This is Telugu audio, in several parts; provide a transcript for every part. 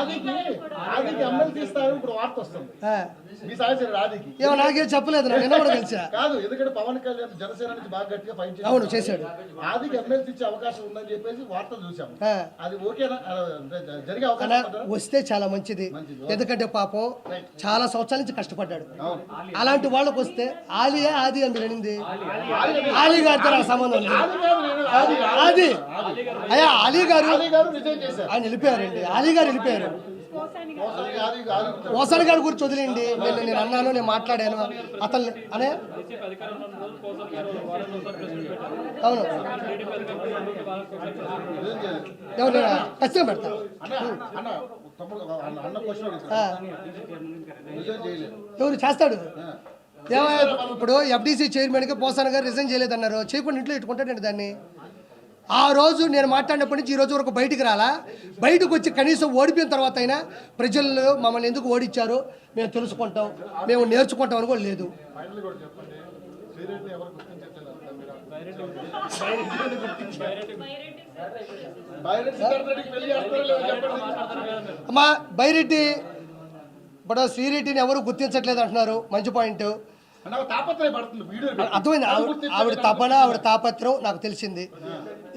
ఆదికి ఎమ్మెల్సీ ఇస్తారు ఇప్పుడు వార్త వస్తుంది. మీ ఆదికి ఏమో నాకేం చెప్పలేదు నా నిన్న కూడా కలిసా కాదు ఎందుకంటే పవన్ కళ్యాణ్ జనసేన నుంచి బాగా గట్టిగా ఫైట్. అవును చేశాడు. ఆదికి ఎమ్మెల్సీ ఇచ్చే అవకాశం ఉందని చెప్పేసి వార్త చూసాం ఆ. అది ఓకేనా? జరిగే అవకాశం? వస్తే చాలా మంచిది. ఎందుకంటే పాపం చాలా సంవత్సరాల నుంచి కష్టపడ్డాడు. అలాంటి వాళ్ళకి వస్తే ఆలియా ఆది అని అనింది ఆలీ గారితో నాకు సంబంధం లేదు. ఆది అయ్యా అలీ గారు ఆయన వెళ్ళిపోయారండి అలీ గారు వెళ్ళిపోయారు మోసానికి గారి గురించి వదిలేండి నేను నేను అన్నాను నేను మాట్లాడాను. అతను అనే? అవును. ఎవరు ఖచ్చితంగా పెడతా. ఎవరు చేస్తాడు? ఏమయ్య, ఇప్పుడు ఎఫ్డీసీ చైర్మన్గా పోసాన్ గారు రిజైన్ చేయలేదన్నారు. చేయకుండా ఇంట్లో ఇట్టుకుంటాడండి దాన్ని. ఆ రోజు నేను మాట్లాడినప్పటి నుంచి ఈ రోజు వరకు బయటికి రాలా. బయటకు వచ్చి కనీసం ఓడిపోయిన తర్వాత అయినా ప్రజలు మమ్మల్ని ఎందుకు ఓడిచ్చారు? మేము తెలుసుకుంటాం. మేము నేర్చుకుంటాం అని కూడా లేదు. అమ్మా బైరెడ్డి ఇప్పుడు శ్రీరెడ్డిని ఎవరు గుర్తించట్లేదు అంటున్నారు. మంచి పాయింట్. అర్థమైంది. ఆవిడ తపన ఆవిడ తాపత్రం నాకు తెలిసింది.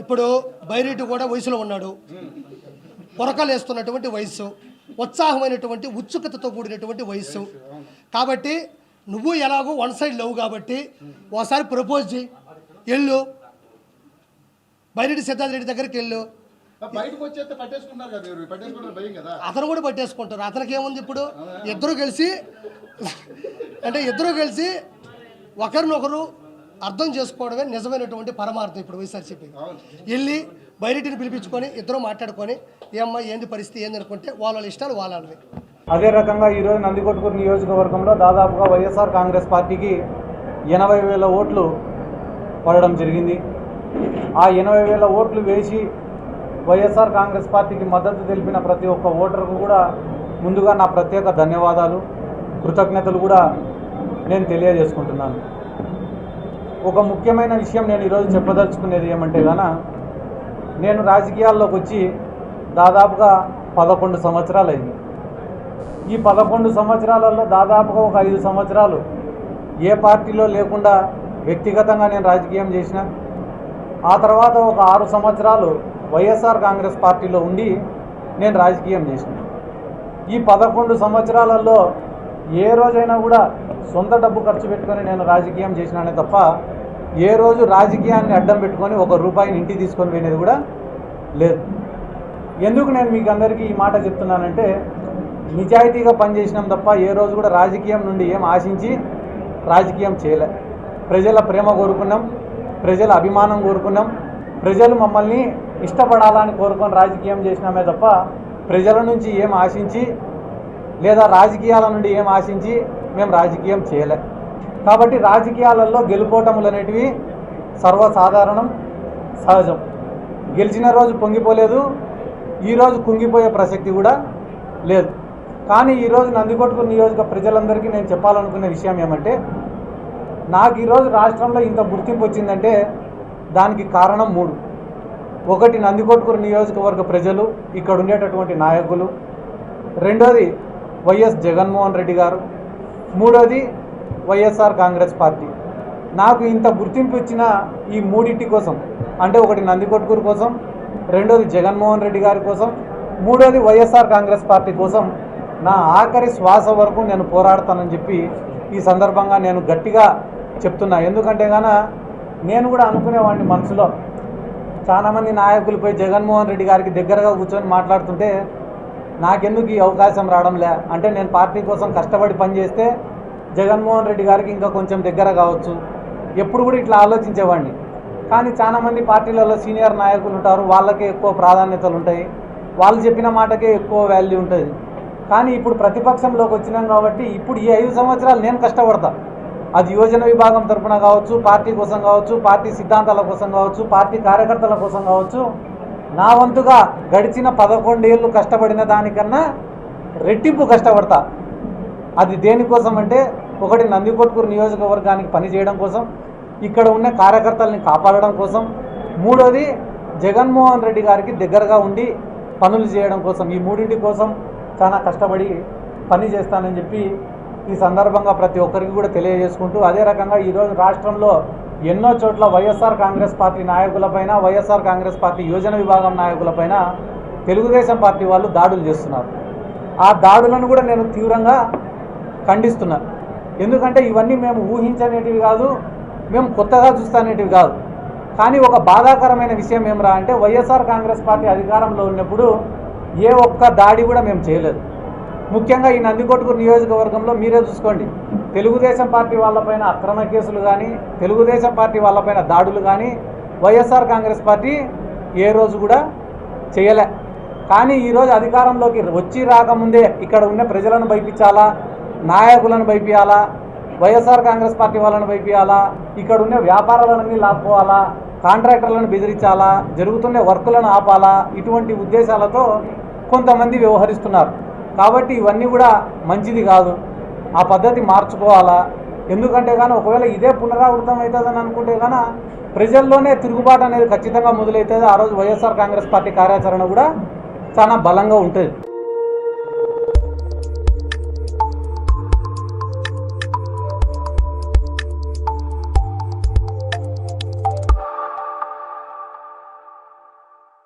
ఇప్పుడు బైరెడ్డి కూడా వయసులో ఉన్నాడు. పొరకలు వేస్తున్నటువంటి వయస్సు ఉత్సాహమైనటువంటి ఉత్సుకతతో కూడినటువంటి వయస్సు. కాబట్టి నువ్వు ఎలాగో వన్ సైడ్ లవ్ కాబట్టి ఓసారి ప్రపోజ్ చేయి. వెళ్ళు. బైరెడ్డి సిద్ధార్థ రెడ్డి దగ్గరికి వెళ్ళు. అతను కూడా పట్టేసుకుంటారు. అతనికి ఏముంది ఇప్పుడు? ఇద్దరు కలిసి అంటే ఇద్దరు కలిసి ఒకరినొకరు అర్థం చేసుకోవడమే నిజమైనటువంటి పరమార్థం ఇప్పుడు వైఎస్ఆర్సీపీ వెళ్ళి బయటిని పిలిపించుకొని ఇద్దరు మాట్లాడుకొని ఏమ్మా ఏంది పరిస్థితి ఏంది? అనుకుంటే వాళ్ళ వాళ్ళ ఇష్టాలు వాళ్ళవి. అదే రకంగా ఈరోజు నందికొట్కూరు నియోజకవర్గంలో దాదాపుగా వైఎస్ఆర్ కాంగ్రెస్ పార్టీకి ఎనభై వేల ఓట్లు పడడం జరిగింది. ఆ ఎనభై వేల ఓట్లు వేసి వైఎస్ఆర్ కాంగ్రెస్ పార్టీకి మద్దతు తెలిపిన ప్రతి ఒక్క ఓటర్కు కూడా ముందుగా నా ప్రత్యేక ధన్యవాదాలు కృతజ్ఞతలు కూడా నేను తెలియజేసుకుంటున్నాను. ఒక ముఖ్యమైన విషయం నేను ఈరోజు చెప్పదలుచుకునేది ఏమంటే గాన నేను రాజకీయాల్లోకి వచ్చి దాదాపుగా పదకొండు సంవత్సరాలు అయింది ఈ పదకొండు సంవత్సరాలలో దాదాపుగా ఒక ఐదు సంవత్సరాలు ఏ పార్టీలో లేకుండా వ్యక్తిగతంగా నేను రాజకీయం చేసిన ఆ తర్వాత ఒక ఆరు సంవత్సరాలు వైఎస్ఆర్ కాంగ్రెస్ పార్టీలో ఉండి నేను రాజకీయం చేసిన. ఈ పదకొండు సంవత్సరాలలో ఏ రోజైనా కూడా సొంత డబ్బు ఖర్చు పెట్టుకొని నేను రాజకీయం చేసినానే తప్ప ఏ రోజు రాజకీయాన్ని అడ్డం పెట్టుకొని ఒక రూపాయిని ఇంటికి తీసుకొని పోయినది కూడా లేదు. ఎందుకు నేను మీకు అందరికీ ఈ మాట చెప్తున్నానంటే నిజాయితీగా పనిచేసినాం తప్ప ఏ రోజు కూడా రాజకీయం నుండి ఏం ఆశించి రాజకీయం చేయలే. ప్రజల ప్రేమ కోరుకున్నాం ప్రజల అభిమానం కోరుకున్నాం ప్రజలు మమ్మల్ని ఇష్టపడాలని కోరుకొని రాజకీయం చేసినామే తప్ప ప్రజల నుంచి ఏం ఆశించి లేదా రాజకీయాల నుండి ఏం ఆశించి మేము రాజకీయం చేయలే. కాబట్టి రాజకీయాలలో గెలుపోటములు అనేటివి సర్వసాధారణం సహజం. గెలిచిన రోజు పొంగిపోలేదు ఈరోజు కుంగిపోయే ప్రసక్తి కూడా లేదు. కానీ ఈరోజు నందికొట్టుకు నియోజక ప్రజలందరికీ నేను చెప్పాలనుకునే విషయం ఏమంటే నాకు ఈరోజు రాష్ట్రంలో ఇంత గుర్తింపు వచ్చిందంటే దానికి కారణం మూడు. ఒకటి నందికొట్కూరు నియోజకవర్గ ప్రజలు ఇక్కడ ఉండేటటువంటి నాయకులు. రెండోది వైఎస్ జగన్మోహన్ రెడ్డి గారు. మూడోది వైఎస్ఆర్ కాంగ్రెస్ పార్టీ. నాకు ఇంత గుర్తింపు ఇచ్చిన ఈ మూడింటి కోసం అంటే ఒకటి నందికొట్కూరు కోసం రెండోది జగన్మోహన్ రెడ్డి గారి కోసం మూడోది వైఎస్ఆర్ కాంగ్రెస్ పార్టీ కోసం నా ఆఖరి శ్వాస వరకు నేను పోరాడతానని చెప్పి ఈ సందర్భంగా నేను గట్టిగా చెప్తున్నా. ఎందుకంటే గాన నేను కూడా అనుకునేవాడిని మనసులో. చాలామంది నాయకులు పోయి జగన్మోహన్ రెడ్డి గారికి దగ్గరగా కూర్చొని మాట్లాడుతుంటే నాకెందుకు ఈ అవకాశం రావడంలే? అంటే నేను పార్టీ కోసం కష్టపడి పనిచేస్తే జగన్మోహన్ రెడ్డి గారికి ఇంకా కొంచెం దగ్గర కావచ్చు. ఎప్పుడు కూడా ఇట్లా ఆలోచించేవాడిని. కానీ చాలామంది పార్టీలలో సీనియర్ నాయకులు ఉంటారు. వాళ్ళకే ఎక్కువ ప్రాధాన్యతలు ఉంటాయి. వాళ్ళు చెప్పిన మాటకే ఎక్కువ వాల్యూ ఉంటుంది. కానీ ఇప్పుడు ప్రతిపక్షంలోకి వచ్చినాం కాబట్టి ఇప్పుడు ఈ ఐదు సంవత్సరాలు నేను కష్టపడతా. అది యువజన విభాగం తరఫున కావచ్చు పార్టీ కోసం కావచ్చు పార్టీ సిద్ధాంతాల కోసం కావచ్చు పార్టీ కార్యకర్తల కోసం కావచ్చు నా వంతుగా గడిచిన పదకొండేళ్ళు కష్టపడిన దానికన్నా రెట్టింపు కష్టపడతా. అది దేనికోసం అంటే ఒకటి నందికొట్కూరు నియోజకవర్గానికి పనిచేయడం కోసం ఇక్కడ ఉన్న కార్యకర్తల్ని కాపాడడం కోసం మూడోది జగన్మోహన్ రెడ్డి గారికి దగ్గరగా ఉండి పనులు చేయడం కోసం ఈ మూడింటి కోసం చాలా కష్టపడి పని చేస్తానని చెప్పి ఈ సందర్భంగా ప్రతి ఒక్కరికి కూడా తెలియజేసుకుంటూ అదే రకంగా ఈరోజు రాష్ట్రంలో ఎన్నో చోట్ల వైఎస్ఆర్ కాంగ్రెస్ పార్టీ నాయకులపైన వైఎస్ఆర్ కాంగ్రెస్ పార్టీ యోజన విభాగం నాయకులపైన తెలుగుదేశం పార్టీ వాళ్ళు దాడులు చేస్తున్నారు. ఆ దాడులను కూడా నేను తీవ్రంగా ఖండిస్తున్నా. ఎందుకంటే ఇవన్నీ మేము ఊహించనేటివి కాదు మేము కొత్తగా చూస్తానేటివి కాదు. కానీ ఒక బాధాకరమైన విషయం ఏమరా అంటే వైఎస్ఆర్ కాంగ్రెస్ పార్టీ అధికారంలో ఉన్నప్పుడు ఏ ఒక్క దాడి కూడా మేము చేయలేదు. ముఖ్యంగా ఈ నందికొట్టుకు నియోజకవర్గంలో మీరే చూసుకోండి. తెలుగుదేశం పార్టీ వాళ్ళపైన అక్రమ కేసులు కానీ తెలుగుదేశం పార్టీ వాళ్ళపైన దాడులు కానీ వైఎస్ఆర్ కాంగ్రెస్ పార్టీ ఏ రోజు కూడా చేయలే. కానీ ఈరోజు అధికారంలోకి వచ్చి రాకముందే ఇక్కడ ఉన్న ప్రజలను భయపించాలా నాయకులను భయపించాలా వైఎస్ఆర్ కాంగ్రెస్ పార్టీ వాళ్ళని భయపించాలా ఇక్కడ ఉన్న వ్యాపారాలన్నీ లాక్కోవాలా కాంట్రాక్టర్లను బెదిరించాలా జరుగుతున్న వర్కులను ఆపాలా ఇటువంటి ఉద్దేశాలతో కొంతమంది వ్యవహరిస్తున్నారు. కాబట్టి ఇవన్నీ కూడా మంచిది కాదు. ఆ పద్ధతి మార్చుకోవాలా? ఎందుకంటే కానీ ఒకవేళ ఇదే పునరావృతం అవుతుందని అనుకుంటే కానీ ప్రజల్లోనే తిరుగుబాటు అనేది ఖచ్చితంగా మొదలవుతుంది. ఆ రోజు వైఎస్ఆర్ కాంగ్రెస్ పార్టీ కార్యాచరణ కూడా చాలా బలంగా ఉంటుంది.